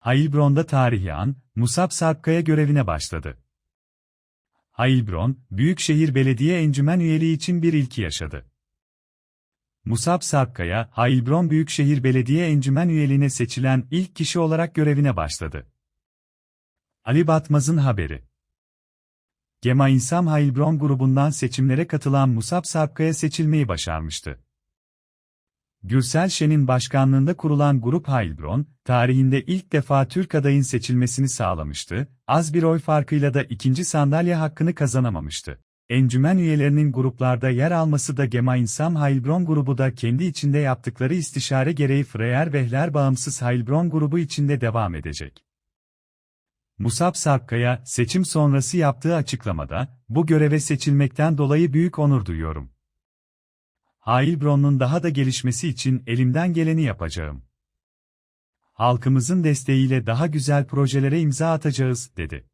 Heilbronn'da tarihi an, Musab Sarpkaya görevine başladı. Heilbronn, Büyükşehir Belediye Encümen üyeliği için bir ilki yaşadı. Musab Sarpkaya, Heilbronn Büyükşehir Belediye Encümen üyeliğine seçilen ilk kişi olarak görevine başladı. Ali Batmaz'ın haberi. Gema İnsam Heilbronn grubundan seçimlere katılan Musab Sarpkaya seçilmeyi başarmıştı. Gürsel Şen'in başkanlığında kurulan Grup Heilbronn, tarihinde ilk defa Türk adayın seçilmesini sağlamıştı, az bir oy farkıyla da ikinci sandalye hakkını kazanamamıştı. Encümen üyelerinin gruplarda yer alması da Gemeinsam Heilbronn grubu da kendi içinde yaptıkları istişare gereği Freyer Vehler Bağımsız Heilbronn grubu içinde devam edecek. Musab Sarpkaya, seçim sonrası yaptığı açıklamada, bu göreve seçilmekten dolayı büyük onur duyuyorum. Heilbronn'un daha da gelişmesi için elimden geleni yapacağım. Halkımızın desteğiyle daha güzel projelere imza atacağız, dedi.